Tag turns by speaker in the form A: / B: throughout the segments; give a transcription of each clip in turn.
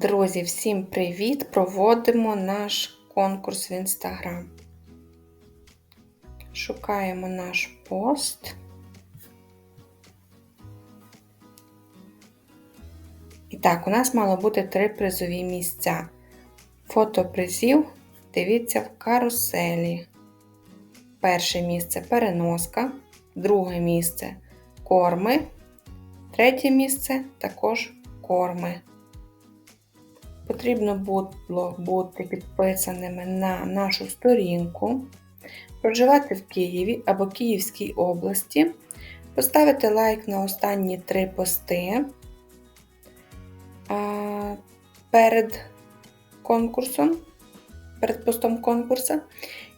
A: Друзі, всім привіт! Проводимо наш конкурс в Інстаграм. Шукаємо наш пост. І так, у нас мало бути три призові місця. Фото призів дивіться в каруселі. Перше місце переноска, друге місце корми, третє місце також корми. Потрібно було бути підписаними на нашу сторінку, проживати в Києві або Київській області, поставити лайк на останні три пости перед конкурсом, перед постом конкурсу,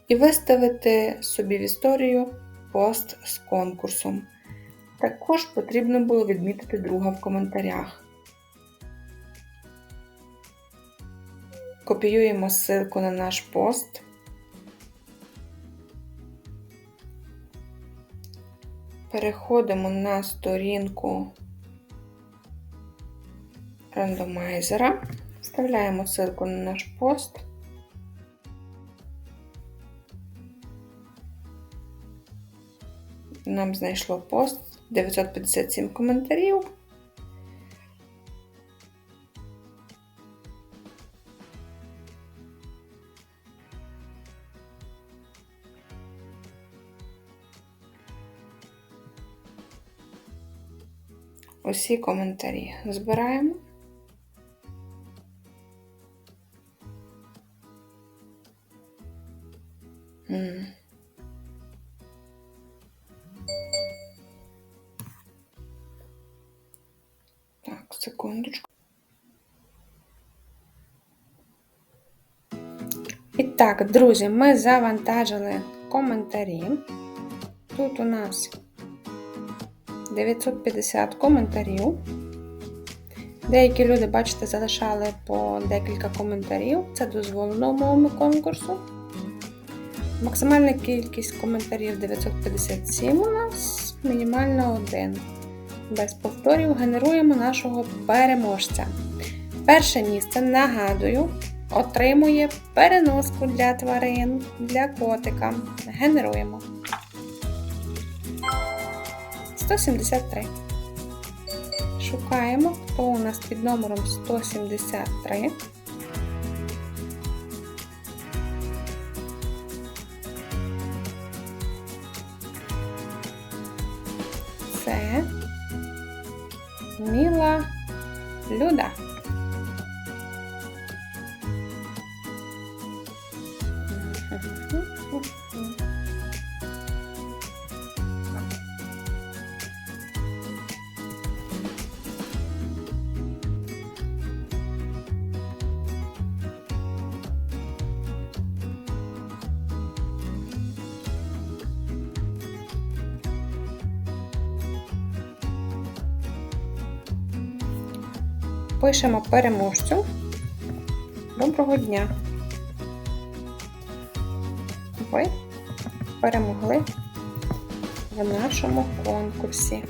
A: і виставити собі в історію пост з конкурсом. Також потрібно було відмітити друга в коментарях. Копіюємо ссылку на наш пост. Переходимо на сторінку рандомайзера, вставляємо ссылку на наш пост. Нам знайшло пост 957 коментарів. Усі коментарі збираємо. Так, секундочку. І так, друзі, ми завантажили коментарі. Тут у нас 950 коментарів. Деякі люди, бачите, залишали по декілька коментарів. Це дозволено умовами конкурсу. Максимальна кількість коментарів 957 у нас, мінімальна 1. Без повторів генеруємо нашого переможця. Перше місце, нагадую, отримує переноску для тварин, для котика. Генеруємо. 173. Шукаємо, хто у нас під номером 173. Пишемо переможцю. Доброго дня! Ви перемогли в нашому конкурсі.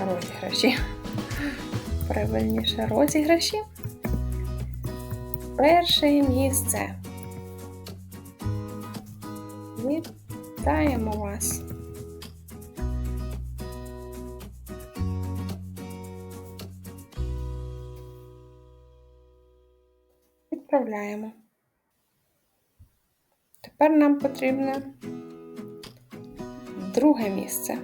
A: Розіграші. Правильніше розіграші. Перше місце. Вітаємо вас! Відправляємо. Тепер нам потрібне друге місце.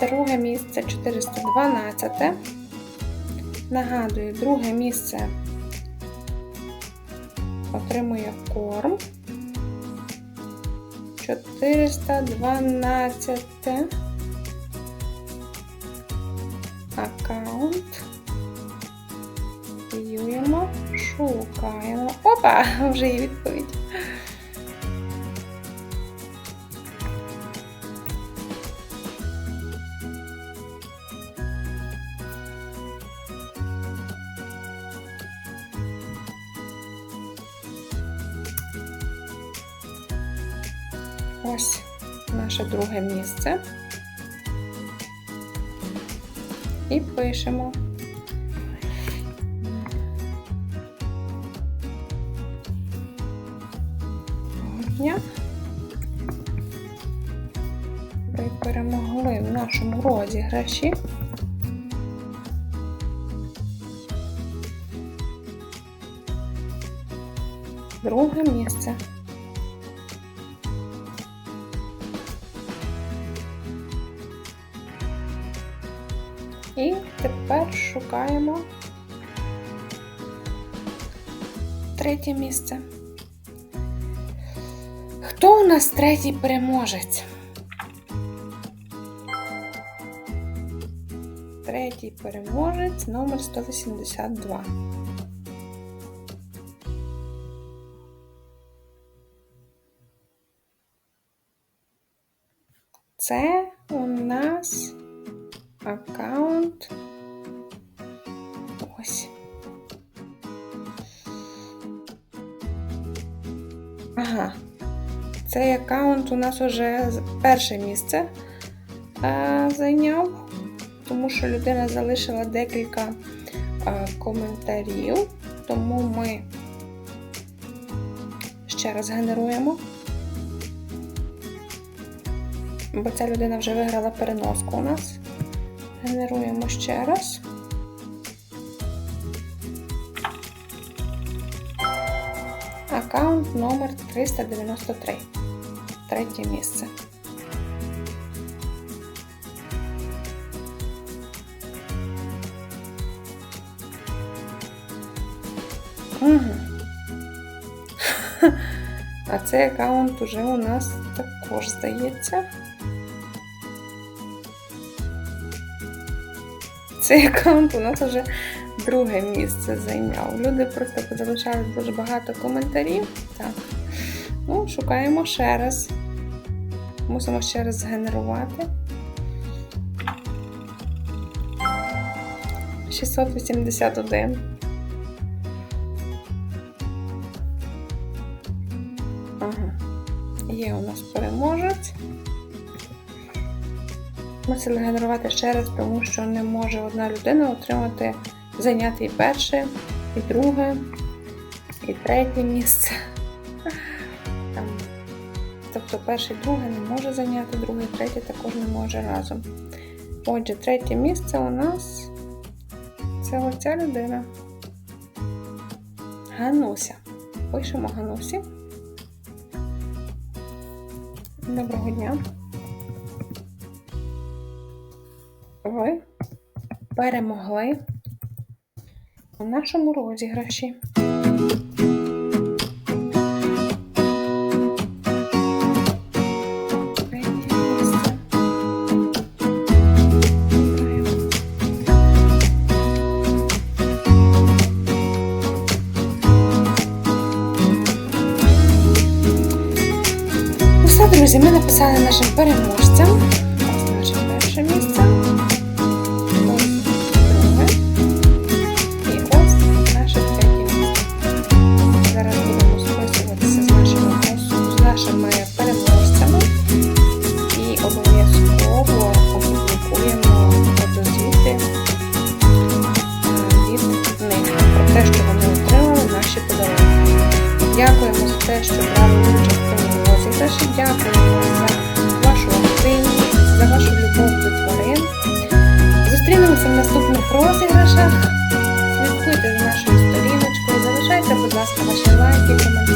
A: Друге місце 412. Нагадую, друге місце отримує корм 412 аккаунт. Копіюємо, шукаємо. Опа! Вже є відповідь. Ось наше друге місце. І пишемо. Дня. Ви перемогли в нашому розіграші. Друге місце. І тепер шукаємо третє місце. Хто у нас третій переможець? Третій переможець номер 182. Це у нас аккаунт. Ось. Ага. Цей аккаунт у нас уже перше місце а, зайняв, тому що людина залишила декілька а, коментарів, тому ми ще раз генеруємо. Бо ця людина вже виграла переноску у нас. Генеруємо ще раз. Аккаунт номер 393. Третє місце. Угу. А цей аккаунт уже у нас також здається. Цей аккаунт у нас вже друге місце зайняв. Люди просто залишали дуже багато коментарів. Так. Ну, шукаємо ще раз. Мусимо ще раз згенерувати. 681. Ага. Є у нас переможець. Мусили генерувати ще раз, тому що не може одна людина отримати, зайняти і перше, і друге, і третє місце. Там. Тобто перше і друге не може зайняти, друге і третє також не може разом. Отже, третє місце у нас це оця людина. Гануся. Пишемо Ганусі. Доброго дня. Ви перемогли у нашому розіграші. Ну друзі, ми написали нашим переможцям. Розіграшах. Слідкуйте за нашою сторіночкою, залишайте, будь ласка, ваші лайки, коментарі,